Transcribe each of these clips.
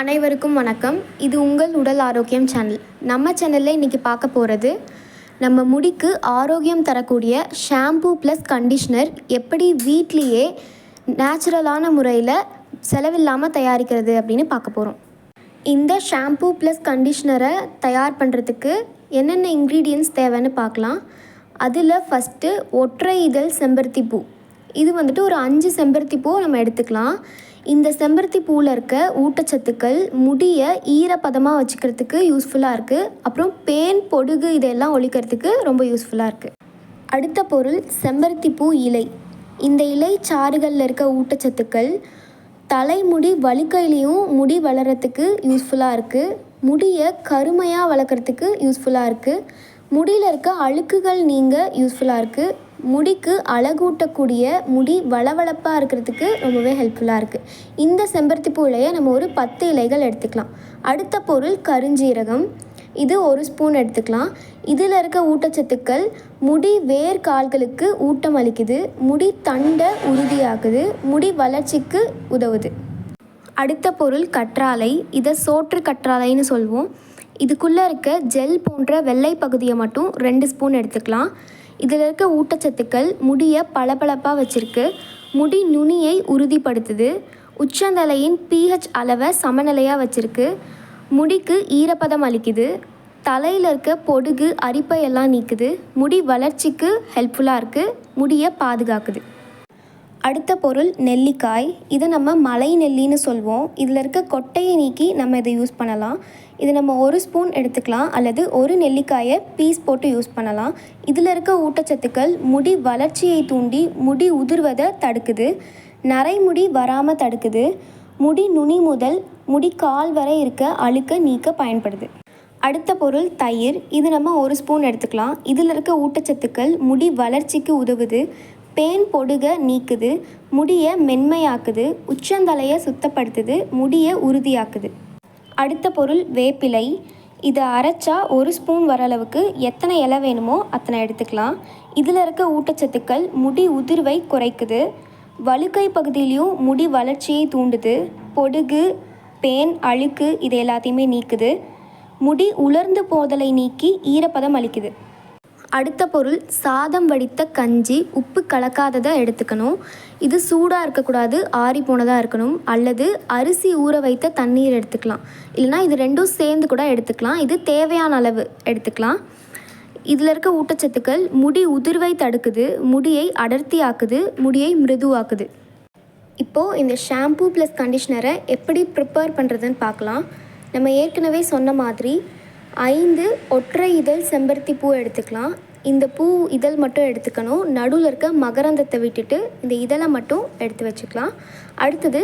அனைவருக்கும் வணக்கம். இது உங்கள் உடல் ஆரோக்கியம் சேனல் நம்ம சேனலில் இன்றைக்கி பார்க்க போகிறது நம்ம முடிக்கு ஆரோக்கியம் தரக்கூடிய ஷாம்பூ ப்ளஸ் கண்டிஷ்னர் எப்படி வீட்லேயே நேச்சுரலான முறையில் செலவில்லாமல் தயாரிக்கிறது அப்படின்னு பார்க்க போகிறோம் இந்த ஷாம்பூ ப்ளஸ் கண்டிஷ்னரை தயார் பண்ணுறதுக்கு என்னென்ன இன்க்ரீடியன்ஸ் தேவைன்னு பார்க்கலாம். அதில் ஃபஸ்ட்டு ஒற்றை இதழ் செம்பருத்தி பூ. இது வந்துட்டு ஒரு அஞ்சு செம்பருத்தி பூ நம்ம எடுத்துக்கலாம். இந்த செம்பருத்தி பூவில் இருக்க ஊட்டச்சத்துக்கள் முடியை ஈரப்பதமாக வச்சுக்கிறதுக்கு யூஸ்ஃபுல்லாக இருக்குது அப்புறம் பேன் பொடுகு இதெல்லாம் ஒழிக்கிறதுக்கு ரொம்ப யூஸ்ஃபுல்லாக இருக்குது அடுத்த பொருள் செம்பருத்தி பூ இலை. இந்த இலை சாறுகளில் இருக்க ஊட்டச்சத்துக்கள் தலைமுடி வலிக்கையிலையும் முடி வளர்கிறதுக்கு யூஸ்ஃபுல்லாக இருக்குது முடியை கருமையாக வளர்க்குறதுக்கு யூஸ்ஃபுல்லாக இருக்குது முடியில் இருக்க அழுக்குகள் நீங்க யூஸ்ஃபுல்லாக இருக்குது முடிக்கு அழகூட்டக்கூடிய முடி வளவளப்பாக இருக்கிறதுக்கு ரொம்பவே ஹெல்ப்ஃபுல்லாக இருக்குது இந்த செம்பருத்தி பூ இலையை நம்ம ஒரு பத்து இலைகள் எடுத்துக்கலாம். அடுத்த பொருள் கருஞ்சீரகம். இது ஒரு ஸ்பூன் எடுத்துக்கலாம். இதில் இருக்க ஊட்டச்சத்துக்கள் முடி வேர் கால்களுக்கு ஊட்டம் அளிக்குது முடி தண்டை உறுதியாக்குது முடி வளர்ச்சிக்கு உதவுது. அடுத்த பொருள் கற்றாழை. இதை சோற்று கற்றாழைன்னு சொல்வோம். இதுக்குள்ளே இருக்க ஜெல் போன்ற வெள்ளை பகுதியை மட்டும் ரெண்டு ஸ்பூன் எடுத்துக்கலாம். இதில் இருக்க ஊட்டச்சத்துக்கள் முடியை பளபளப்பாக வச்சுருக்கு. முடி நுனியை உறுதிப்படுத்துது. உச்சந்தலையின் பிஹெச் அளவை சமநிலையாக வச்சுருக்கு. முடிக்கு ஈரப்பதம் அளிக்குது. தலையில் இருக்க பொடுகு அரிப்பையெல்லாம் நீக்குது. முடி வளர்ச்சிக்கு ஹெல்ப்ஃபுல்லாக இருக்குது முடியை பாதுகாக்குது. அடுத்த பொருள் நெல்லிக்காய். இதை நம்ம மலை நெல்லின்னு சொல்வோம். இதில் இருக்க கொட்டையை நீக்கி நம்ம இதை யூஸ் பண்ணலாம். இது நம்ம ஒரு ஸ்பூன் எடுத்துக்கலாம். அல்லது ஒரு நெல்லிக்காயை பீஸ் போட்டு யூஸ் பண்ணலாம். இதில் இருக்க ஊட்டச்சத்துக்கள் முடி வளர்ச்சியை தூண்டி முடி உதிர்வதை தடுக்குது. நரைமுடி வராமல் தடுக்குது. முடி நுனி முதல் முடி கால் வரை இருக்க அழுக்க நீக்க பயன்படுது. அடுத்த பொருள் தயிர். இது நம்ம ஒரு ஸ்பூன் எடுத்துக்கலாம். இதில் இருக்க ஊட்டச்சத்துக்கள் முடி வளர்ச்சிக்கு உதவுது. பேன் பொடுக நீக்குது முடியை மென்மையாக்குது உச்சந்தலையை சுத்தப்படுத்துது முடியை உறுதியாக்குது. அடுத்த பொருள் வேப்பிலை. இதை அரைச்சா ஒரு ஸ்பூன் வர அளவுக்கு எத்தனை இலை வேணுமோ அத்தனை எடுத்துக்கலாம். இதில் இருக்க ஊட்டச்சத்துக்கள் முடி உதிர்வை குறைக்குது. வழுக்கை பகுதியிலையும் முடி வளர்ச்சியை தூண்டுது. பொடுகு பேன் அழுக்கு இது எல்லாத்தையுமே நீக்குது. முடி உலர்ந்து போதலை நீக்கி ஈரப்பதம் அளிக்குது. அடுத்த பொருள் சாதம் வடித்த கஞ்சி உப்பு கலக்காததை எடுத்துக்கணும். இது சூடாக இருக்கக்கூடாது ஆறி போனதாக இருக்கணும். அல்லது அரிசி ஊற வைத்த தண்ணீர் எடுத்துக்கலாம். இல்லைனா இது ரெண்டும் சேர்ந்து கூட எடுத்துக்கலாம். இது தேவையான அளவு எடுத்துக்கலாம். இதில் இருக்க ஊட்டச்சத்துக்கள் முடி உதிர்வை தடுக்குது முடியை அடர்த்தியாக்குது முடியை மிருதுவாக்குது. இப்போது இந்த ஷாம்பூ ப்ளஸ் கண்டிஷ்னரை எப்படி ப்ரிப்பேர் பண்ணுறதுன்னு பார்க்கலாம். நம்ம ஏற்கனவே சொன்ன மாதிரி ஐந்து ஒற்றை இதழ் செம்பருத்தி பூ எடுத்துக்கலாம். இந்த பூ இதழ் மட்டும் எடுத்துக்கணும். நடுவில் இருக்க மகரந்தத்தை விட்டுட்டு இந்த இதழை மட்டும் எடுத்து வச்சுக்கலாம். அடுத்தது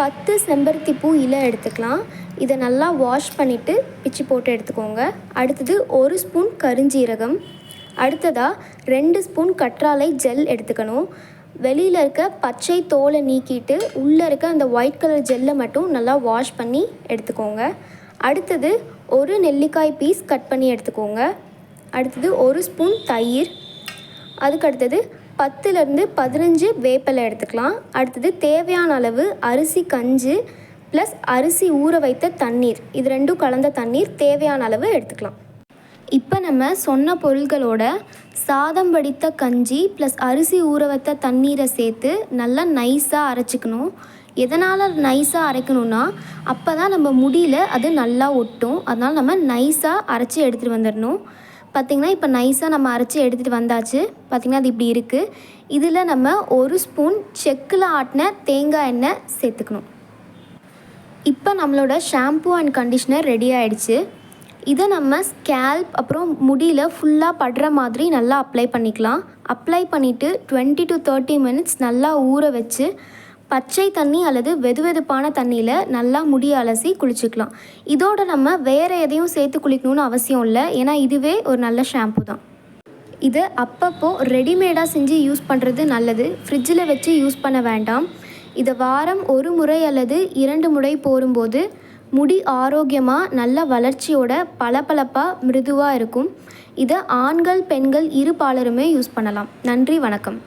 பத்து செம்பருத்தி பூ இலை எடுத்துக்கலாம். இதை நல்லா வாஷ் பண்ணிவிட்டு பிச்சு போட்டு எடுத்துக்கோங்க. அடுத்தது ஒரு ஸ்பூன் கருஞ்சீரகம். அடுத்ததாக ரெண்டு ஸ்பூன் கற்றாழை ஜெல் எடுத்துக்கணும். வெளியில் இருக்க பச்சை தோலை நீக்கிட்டு உள்ளே இருக்க அந்த ஒயிட் கலர் ஜெல்லை மட்டும் நல்லா வாஷ் பண்ணி எடுத்துக்கோங்க. அடுத்தது ஒரு நெல்லிக்காய் பீஸ் கட் பண்ணி எடுத்துக்கோங்க. அடுத்தது ஒரு ஸ்பூன் தயிர். அதுக்கு அடுத்தது பத்துலேருந்து பதினஞ்சு வேப்பிலை எடுத்துக்கலாம். அடுத்தது தேவையான அளவு அரிசி கஞ்சி ப்ளஸ் அரிசி ஊற வைத்த தண்ணீர். இது ரெண்டும் கலந்த தண்ணீர் தேவையான அளவு எடுத்துக்கலாம். இப்போ நம்ம சொன்ன பொருள்களோட சாதம் வடித்த கஞ்சி ப்ளஸ் அரிசி ஊற வைத்த தண்ணீரை சேர்த்து நல்லா நைஸாக அரைச்சிக்கணும். எதனால் நைஸாக அரைக்கணும்னா அப்போ தான் நம்ம முடியில் அது நல்லா ஒட்டும். அதனால் நம்ம நைஸாக அரைச்சி எடுத்துகிட்டு வந்துடணும் பார்த்திங்கன்னா இப்போ நைஸாக நம்ம அரைச்சி எடுத்துகிட்டு வந்தாச்சு. பார்த்திங்கன்னா அது இப்படி இருக்குது இதில் நம்ம ஒரு ஸ்பூன் செக்கில் ஆட்டின தேங்காய் எண்ணெய் சேர்த்துக்கணும். இப்போ நம்மளோட ஷாம்பூ அண்ட் கண்டிஷ்னர் ரெடி ஆகிடுச்சு இதை நம்ம ஸ்கேல்ப் அப்புறம் முடியில் ஃபுல்லாக படுற மாதிரி நல்லா அப்ளை பண்ணிக்கலாம். அப்ளை பண்ணிவிட்டு டுவெண்ட்டி டு தேர்ட்டி மினிட்ஸ் நல்லா ஊற வச்சு பச்சை தண்ணி அல்லது வெதுவெதுப்பான தண்ணியில் நல்லா முடி அலசி குளிச்சுக்கலாம். இதோட நம்ம வேறு எதையும் சேர்த்து குளிக்கணும்னு அவசியம் இல்லை. ஏன்னா இதுவே ஒரு நல்ல ஷாம்பு தான். இது அப்பப்போ ரெடிமேடாக செஞ்சு யூஸ் பண்ணுறது நல்லது. ஃப்ரிட்ஜில் வச்சு யூஸ் பண்ண வேண்டாம். இதை வாரம் ஒரு முறை அல்லது இரண்டு முறை போரும்போது முடி ஆரோக்கியமாக நல்ல வளர்ச்சியோட பளபளப்பாக மிருதுவாக இருக்கும். இதை ஆண்கள் பெண்கள் இரு பாலருமே யூஸ் பண்ணலாம். நன்றி வணக்கம்.